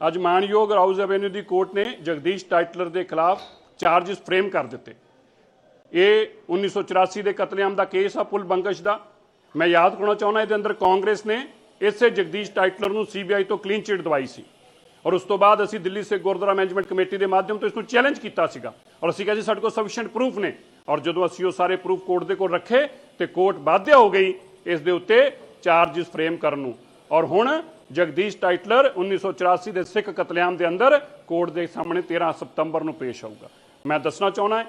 ਅੱਜ ਮਾਨਯੋਗ ਰਾਊਜ਼ ਐਵੇਨਿਊ ਦੀ ਕੋਰਟ ਨੇ ਜਗਦੀਸ਼ ਟਾਈਟਲਰ ਦੇ ਖਿਲਾਫ ਚਾਰजेस ਫਰੇਮ ਕਰ ਦਿੱਤੇ। ਇਹ 1984 ਦੇ ਕਤਲੇਆਮ ਦਾ ਕੇਸ ਆ, ਪੁਲ ਬੰਗਸ਼ ਦਾ। ਮੈਂ ਯਾਦ ਕਰਾਉਣਾ ਚਾਹੁੰਦਾ ਇਹਦੇ ਅੰਦਰ ਕਾਂਗਰਸ ਨੇ ਇਸੇ ਜਗਦੀਸ਼ ਟਾਈਟਲਰ ਨੂੰ ਸੀਬੀਆਈ ਤੋਂ ਕਲੀਨ ਚਿਟ ਦਵਾਈ ਸੀ। ਔਰ ਉਸ ਤੋਂ ਬਾਅਦ ਅਸੀਂ ਦਿੱਲੀ ਸੇ ਗੁਰਦੁਆਰਾ ਮੈਨੇਜਮੈਂਟ ਕਮੇਟੀ ਦੇ ਮਾਧਿਅਮ ਤੋਂ ਇਸ ਨੂੰ ਚੈਲੰਜ ਕੀਤਾ ਸੀਗਾ। ਔਰ ਅਸੀਂ ਕਹਿੰਦੇ ਸਾਡੇ ਕੋਲ ਸਫੀਸ਼ੀਐਂਟ ਪ੍ਰੂਫ ਨੇ। ਔਰ ਜਦੋਂ ਅਸੀਂ ਉਹ ਸਾਰੇ ਪ੍ਰੂਫ ਕੋਰਟ ਦੇ ਕੋਲ ਰੱਖੇ ਤੇ ਕੋਰਟ ਬਾਧਿਆ ਹੋ ਗਈ, ਇਸ ਦੇ ਉੱਤੇ ਚਾਰजेस ਫਰੇਮ ਕਰਨ ਨੂੰ। ਔਰ ਹੁਣ ਜਗਦੀਸ਼ ਟਾਈਟਲਰ 1984 ਦੇ ਸਿੱਖ ਕਤਲੇਆਮ ਦੇ ਅੰਦਰ ਕੋਰਟ ਦੇ ਸਾਹਮਣੇ 13 ਸਤੰਬਰ ਨੂੰ ਪੇਸ਼ ਹੋਊਗਾ ਮੈਂ ਦੱਸਣਾ ਚਾਹੁੰਦਾ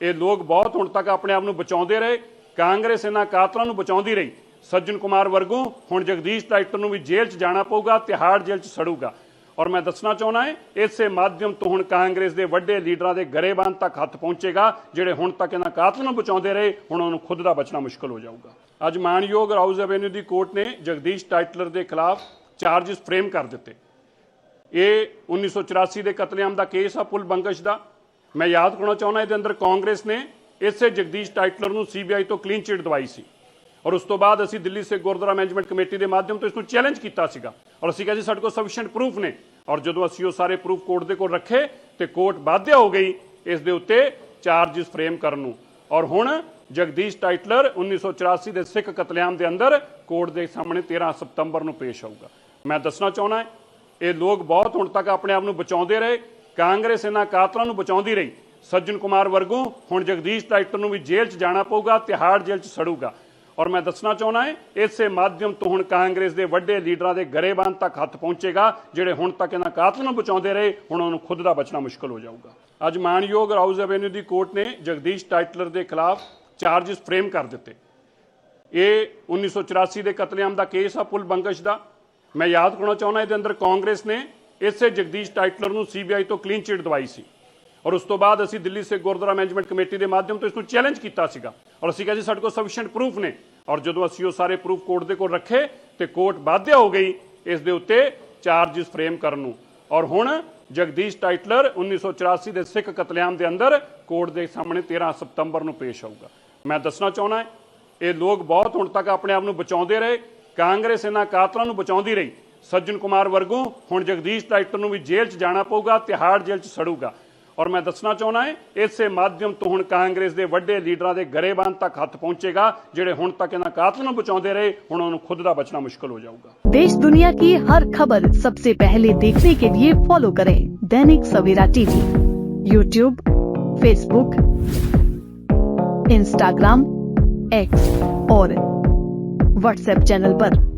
ਇਹ ਲੋਕ ਬਹੁਤ ਹੁਣ ਤੱਕ ਆਪਣੇ ਆਪ ਨੂੰ ਬਚਾਉਂਦੇ ਰਹੇ, ਕਾਂਗਰਸ ਇਹਨਾਂ ਕਾਤਲਾਂ ਨੂੰ ਬਚਾਉਂਦੀ ਰਹੀ। ਸੱਜਣ ਕੁਮਾਰ ਵਰਗੂ, ਹੁਣ ਜਗਦੀਸ਼ ਟਾਈਟਲਰ ਨੂੰ ਵੀ ਜੇਲ੍ਹ 'ਚ ਜਾਣਾ ਪਊਗਾ, ਤਿਹਾੜ ਜੇਲ੍ਹ 'ਚ ਸੜੂਗਾ। ਔਰ ਮੈਂ ਦੱਸਣਾ ਚਾਹੁੰਦਾ ਹਾਂ, ਇਸੇ ਮਾਧਿਅਮ ਤੋਂ ਹੁਣ ਕਾਂਗਰਸ ਦੇ ਵੱਡੇ ਲੀਡਰਾਂ ਦੇ ਗਰੇਬਾਨ ਤੱਕ ਹੱਥ ਪਹੁੰਚੇਗਾ, ਜਿਹੜੇ ਹੁਣ ਤੱਕ ਇਹਨਾਂ ਕਾਤਲਾਂ ਨੂੰ ਬਚਾਉਂਦੇ ਰਹੇ, ਹੁਣ ਉਹਨੂੰ ਖੁਦ ਦਾ ਬਚਣਾ ਮੁਸ਼ਕਲ ਹੋ ਜਾਊਗਾ। ਅੱਜ ਮਾਨਯੋਗ ਰਾਉਜ਼ ਐਵੇਨਿਊ ਦੀ ਕੋਰਟ ਨੇ ਜਗਦੀਸ਼ ਟਾਈਟਲਰ ਦੇ ਖਿਲਾਫ ਚਾਰजेस ਫਰੇਮ ਕਰ ਦਿੱਤੇ। ਇਹ 1984 ਦੇ ਕਤਲੇਆਮ ਦਾ ਕੇਸ ਆ, ਪੁਲ ਬੰਗਸ਼ ਦਾ। ਮੈਂ ਯਾਦ ਕਰਨਾ ਚਾਹੁੰਦਾ, ਇਹਦੇ ਅੰਦਰ ਕਾਂਗਰਸ ਨੇ ਇਸੇ ਜਗਦੀਸ਼ ਟਾਈਟਲਰ ਨੂੰ ਸੀਬੀਆਈ ਤੋਂ ਕਲੀਨ ਚਿਟ ਦਵਾਈ ਸੀ। ਔਰ ਉਸ ਤੋਂ ਬਾਅਦ ਅਸੀਂ ਦਿੱਲੀ ਸੇ ਗੁਰਦੁਆਰਾ ਮੈਨੇਜਮੈਂਟ ਕਮੇਟੀ ਦੇ ਮਾਧਿਅਮ ਤੋਂ ਇਸ ਨੂੰ ਚੈਲੰਜ ਕੀਤਾ ਸੀਗਾ। ਔਰ ਅਸੀਂ ਕਿਹਾ ਜੀ, ਸਾਡੇ ਕੋਲ ਸਫੀਸ਼ੀਐਂਟ ਪ੍ਰੂਫ ਨੇ। ਔਰ ਜਦੋਂ ਅਸੀਂ ਉਹ ਸਾਰੇ ਪ੍ਰੂਫ ਕੋਰਟ ਦੇ ਕੋਲ ਰੱਖੇ, ਤੇ ਕੋਰਟ ਬਾਧਿਆ ਹੋ ਗਈ ਇਸ ਦੇ ਉੱਤੇ ਚਾਰजेस ਫਰੇਮ ਕਰਨ ਨੂੰ। ਔਰ ਹੁਣ ਜਗਦੀਸ਼ ਟਾਈਟਲਰ 1984 ਦੇ ਸਿੱਖ ਕਤਲੇਆਮ ਦੇ ਅੰਦਰ ਕੋਰਟ ਦੇ ਸਾਹਮਣੇ 13 ਸਤੰਬਰ ਨੂੰ ਪੇਸ਼ ਹੋਊਗਾ ਮੈਂ ਦੱਸਣਾ ਚਾਹੁੰਦਾ ਇਹ ਲੋਕ ਬਹੁਤ ਹੁਣ ਤੱਕ ਆਪਣੇ ਆਪ ਨੂੰ ਬਚਾਉਂਦੇ ਰਹੇ, ਕਾਂਗਰਸ ਇਹਨਾਂ ਕਾਤਲਾਂ ਨੂੰ ਬਚਾਉਂਦੀ ਰਹੀ। ਸੱਜਣ ਕੁਮਾਰ ਵਰਗੂ, ਹੁਣ ਜਗਦੀਸ਼ ਟਾਈਟਲਰ ਨੂੰ ਵੀ ਜੇਲ੍ਹ 'ਚ ਜਾਣਾ ਪਊਗਾ, ਤਿਹਾੜ ਜੇਲ੍ਹ 'ਚ ਸੜੂਗਾ। ਔਰ ਮੈਂ ਦੱਸਣਾ ਚਾਹੁੰਦਾ ਹਾਂ, ਇਸੇ ਮਾਧਿਅਮ ਤੋਂ ਹੁਣ ਕਾਂਗਰਸ ਦੇ ਵੱਡੇ ਲੀਡਰਾਂ ਦੇ ਗਰੇਬਾਨ ਤੱਕ ਹੱਥ ਪਹੁੰਚੇਗਾ, ਜਿਹੜੇ ਹੁਣ ਤੱਕ ਇਹਨਾਂ ਕਾਤਲਾਂ ਨੂੰ ਬਚਾਉਂਦੇ ਰਹੇ, ਹੁਣ ਉਹਨੂੰ ਖੁਦ ਦਾ ਬਚਣਾ ਮੁਸ਼ਕਲ ਹੋ ਜਾਊਗਾ। ਅੱਜ ਮਾਨਯੋਗ ਰਾਉਜ਼ ਐਵੇਨਿਊ ਦੀ ਕੋਰਟ ਨੇ ਜਗਦੀਸ਼ ਟਾਈਟਲਰ ਦੇ ਖਿਲਾਫ ਚਾਰजेस ਫਰੇਮ ਕਰ ਦਿੱਤੇ। ਇਹ 1984 ਦੇ ਕਤਲੇਆਮ ਦਾ ਕੇਸ ਆ, ਪੁਲ ਬੰਗਸ਼ ਦਾ। ਮੈਂ ਯਾਦ ਕਰਾਉਣਾ ਚਾਹੁੰਦਾ ਇਹਦੇ ਅੰਦਰ ਕਾਂਗਰਸ ਨੇ ਇਸੇ ਜਗਦੀਸ਼ ਟਾਈਟਲਰ ਨੂੰ ਸੀਬੀਆਈ ਤੋਂ ਕਲੀਨ ਚਿਟ ਦਵਾਈ ਸੀ। ਔਰ ਉਸ ਤੋਂ ਬਾਅਦ ਅਸੀਂ ਦਿੱਲੀ ਸੇ ਗੁਰਦੁਆਰਾ ਮੈਨੇਜਮੈਂਟ ਕਮੇਟੀ ਦੇ ਮਾਧਿਅਮ ਤੋਂ ਇਸ ਨੂੰ ਚੈਲੰਜ ਕੀਤਾ ਸੀਗਾ। ਔਰ ਅਸੀਂ ਕਿਹਾ ਜੀ, ਸਾਡੇ ਕੋਲ ਸਫੀਸ਼ੀਐਂਟ ਪ੍ਰੂਫ ਨੇ। ਔਰ ਜਦੋਂ ਅਸੀਂ ਉਹ ਸਾਰੇ ਪ੍ਰੂਫ ਕੋਰਟ ਦੇ ਕੋਲ ਰੱਖੇ, ਤੇ ਕੋਰਟ ਬਾਧਿਆ ਹੋ ਗਈ ਇਸ ਦੇ ਉੱਤੇ ਚਾਰजेस ਫਰੇਮ ਕਰਨ ਨੂੰ। ਔਰ ਹੁਣ ਜਗਦੀਸ਼ ਟਾਈਟਲਰ 1984 ਦੇ ਸਿੱਖ ਕਤਲੇਆਮ ਦੇ ਅੰਦਰ ਕੋਰਟ ਦੇ ਸਾਹਮਣੇ 13 ਸਤੰਬਰ ਨੂੰ ਪੇਸ਼ ਹੋਊਗਾ ਮੈਂ ਦੱਸਣਾ ਚਾਹੁੰਦਾ, ਇਹ ਲੋਕ ਬਹੁਤ ਹੁਣ ਤੱਕ ਆਪਣੇ ਆਪ ਨੂੰ ਬਚਾਉਂਦੇ ਰਹੇ। ਕਾਂਗਰਸ ਇਹਨਾਂ ਕਾਤਲਾਂ ਨੂੰ ਬਚਾਉਂਦੀ ਰਹੀ ਸੱਜਣ ਕੁਮਾਰ ਵਰਗੂ ਹੁਣ ਜਗਦੀਸ਼ ਟਾਈਟਲਰ ਨੂੰ ਵੀ ਜੇਲ੍ਹ 'ਚ ਜਾਣਾ ਪਊਗਾ ਤਿਹਾੜ ਜੇਲ੍ਹ 'ਚ ਸੜੂਗਾ ਔਰ ਮੈਂ ਦੱਸਣਾ ਚਾਹੁੰਦਾ ਹਾਂ ਇਸੇ ਮਾਧਿਅਮ ਤੋਂ ਹੁਣ ਕਾਂਗਰਸ ਦੇ ਵੱਡੇ ਲੀਡਰਾਂ ਦੇ ਗਰੇਬਾਨ ਤੱਕ ਹੱਥ ਪਹੁੰਚੇਗਾ ਜਿਹੜੇ ਹੁਣ ਤੱਕ ਇਹਨਾਂ ਕਾਤਲਾਂ ਨੂੰ ਬਚਾਉਂਦੇ ਰਹੇ ਹੁਣ ਉਹਨਾਂ ਨੂੰ ਖੁਦ ਦਾ ਬਚਣਾ ਮੁਸ਼ਕਲ ਹੋ ਜਾਊਗਾ देश दुनिया की हर खबर सबसे पहले देखने के लिए फॉलो करें Dainik Savera TV YouTube Facebook Instagram X और व्हाट्सएप चैनल पर।